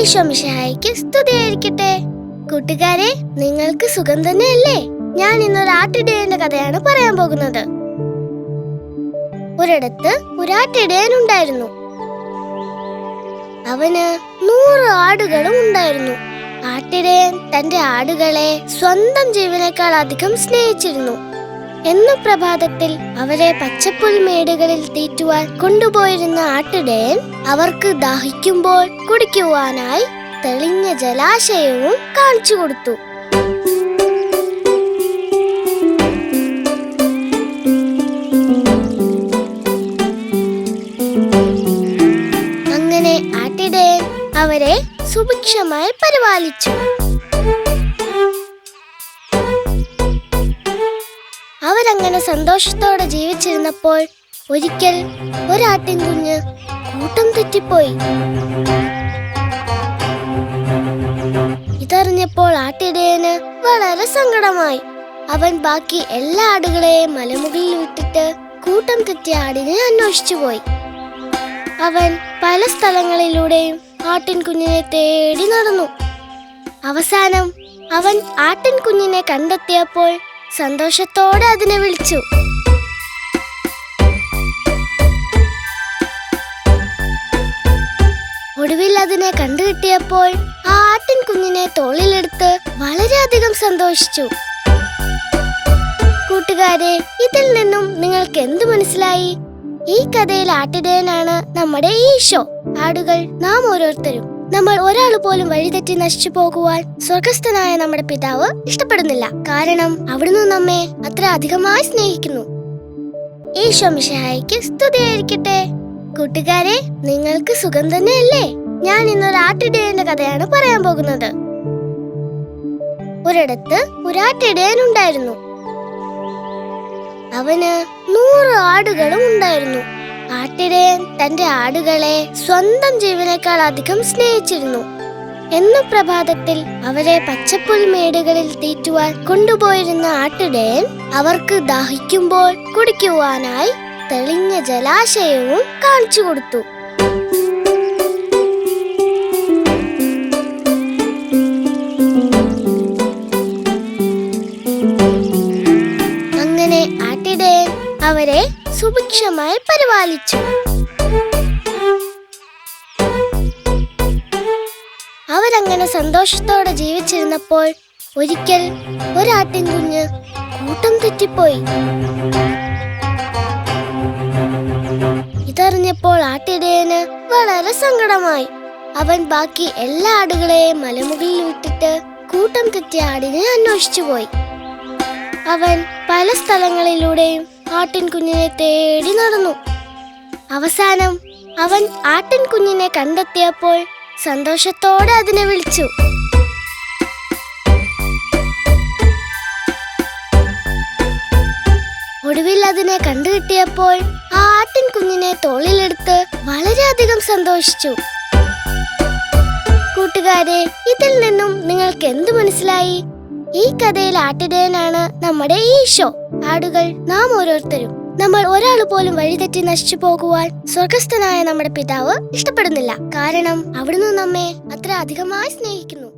ഈശോമിഷഹായിക്ക് സ്തുതിയായിരിക്കട്ടെ. കൂട്ടുകാരെ നിങ്ങൾക്ക് സുഖം തന്നെയല്ലേ? ഞാൻ ഇന്നൊരു ആട്ടിടയന്റെ കഥയാണ് പറയാൻ പോകുന്നത്. ഒരിടത്ത് ഒരാട്ടിടയൻ ഉണ്ടായിരുന്നു. അവന് നൂറ് ആടുകളും ഉണ്ടായിരുന്നു. ആട്ടിടയൻ തന്റെ ആടുകളെ സ്വന്തം ജീവനേക്കാൾ അധികം സ്നേഹിച്ചിരുന്നു. എന്നു പ്രഭാതത്തിൽ അവരെ പച്ചപ്പുൽമേടുകളിൽ തീറ്റുവാൻ കൊണ്ടുപോയിരുന്ന ആട്ടിടയൻ അവർക്ക് ദാഹിക്കുമ്പോൾ കുടിക്കുവാനായി തെളിഞ്ഞ ജലാശയവും കാണിച്ചു കൊടുത്തു. അങ്ങനെ ആട്ടിടയൻ അവരെ സുഭിക്ഷമായി പരിപാലിച്ചു. അവരങ്ങനെ സന്തോഷത്തോടെ ജീവിച്ചിരുന്നപ്പോൾ ഒരിക്കൽ ഒരാട്ടിൻ കുഞ്ഞ് കൂട്ടം തെറ്റിപ്പോയി. ഇതറിഞ്ഞപ്പോൾ ആട്ടിടയന് വളരെ സങ്കടമായി. അവൻ ബാക്കി എല്ലാ ആടുകളെയും മലമുകളിൽ വിട്ടിട്ട് കൂട്ടം തെറ്റിയ ആടിനെ അന്വേഷിച്ചു പോയി. അവൻ പല സ്ഥലങ്ങളിലൂടെയും ആട്ടിൻ കുഞ്ഞിനെ തേടി നടന്നു. അവസാനം അവൻ ആട്ടിൻ കുഞ്ഞിനെ കണ്ടെത്തിയപ്പോൾ സന്തോഷത്തോടെ അതിനെ വിളിച്ചു. ഒടുവിൽ അതിനെ കണ്ടുകിട്ടിയപ്പോൾ ആ ആട്ടിൻ കുഞ്ഞിനെ തോളിലെടുത്ത് വളരെയധികം സന്തോഷിച്ചു. കൂട്ടുകാരെ ഇതിൽ നിന്നും നിങ്ങൾക്ക് എന്തു മനസ്സിലായി? ഈ കഥയിൽ ആട്ടിടയനാണ് നമ്മുടെ ഈശോ. ആടുകൾ നാം ഓരോരുത്തരും. നമ്മൾ ഒരാൾ പോലും വഴിതെറ്റി നശിച്ചു പോകുവാൻ സ്വർഗസ്ഥനായ നമ്മുടെ പിതാവ് ഇഷ്ടപ്പെടുന്നില്ല. കാരണം അവിടുന്ന് നമ്മെ അത്ര അധികമായി സ്നേഹിക്കുന്നു. ഈശോ മിഷായിക്ക് സ്തുതിയായിരിക്കട്ടെ. കൂട്ടുകാരെ നിങ്ങൾക്ക് സുഖം തന്നെയല്ലേ? ഞാൻ ഇന്നൊരു ആട്ടിടയന്റെ കഥയാണ് പറയാൻ പോകുന്നത്. ഒരിടത്ത് ഒരാട്ടിടയൻ ഉണ്ടായിരുന്നു. അവന് നൂറ് ആടുകളും ഉണ്ടായിരുന്നു. ആട്ടിടയൻ തന്റെ ആടുകളെ സ്വന്തം ജീവനേക്കാൾ അധികം സ്നേഹിച്ചിരുന്നു. എന്നു പ്രഭാതത്തിൽ അവരെ പച്ചപ്പുൽ മേടുകളിൽ തീറ്റുവാൻ കൊണ്ടുപോയിരുന്ന ആട്ടിടയൻ അവർക്ക് ദാഹിക്കുമ്പോൾ കുടിക്കുവാനായി തെളിഞ്ഞ ജലാശയവും കാണിച്ചു കൊടുത്തു. സുഭിക്ഷമായി പരിപാലിച്ചു. അവരങ്ങനെ സന്തോഷത്തോടെ ജീവിച്ചിരുന്നപ്പോൾ ഒരിക്കൽ ഒരാട്ടിൻ കുഞ്ഞ് കൂട്ടം തെറ്റിപ്പോയി. ഇതറിഞ്ഞപ്പോൾ ആട്ടിടയന് വളരെ സങ്കടമായി. അവൻ ബാക്കി എല്ലാ ആടുകളെയും മലമുകളിൽ വിട്ടിട്ട് കൂട്ടം തെറ്റിയ ആടിനെ അന്വേഷിച്ചു പോയി അവൻ പല സ്ഥലങ്ങളിലൂടെയും ആട്ടിൻ കുഞ്ഞിനെ തേടി നടന്നു. അവസാനം അവൻ ആട്ടിൻ കുഞ്ഞിനെ കണ്ടെത്തിയപ്പോൾ സന്തോഷത്തോടെ അതിനെ വിളിച്ചു. ഒടുവിൽ അതിനെ കണ്ടുകിട്ടിയപ്പോൾ ആ ആട്ടിൻ കുഞ്ഞിനെ തോളിലെടുത്ത് വളരെയധികം സന്തോഷിച്ചു. കൂട്ടുകാരെ ഇതിൽ നിന്നും നിങ്ങൾക്ക് എന്തു മനസ്സിലായി? ഈ കഥയിൽ ആട്ടിടയനാണ് നമ്മുടെ ഈശോ. ആടുകൾ നാം ഓരോരുത്തരും നമ്മൾ ഒരാൾ പോലും വഴിതെറ്റി നശിച്ചു പോകുവാൻ സ്വർഗസ്ഥനായ നമ്മുടെ പിതാവ് ഇഷ്ടപ്പെടുന്നില്ല. കാരണം അവിടുന്ന് നമ്മെ അത്ര അധികമായി സ്നേഹിക്കുന്നു.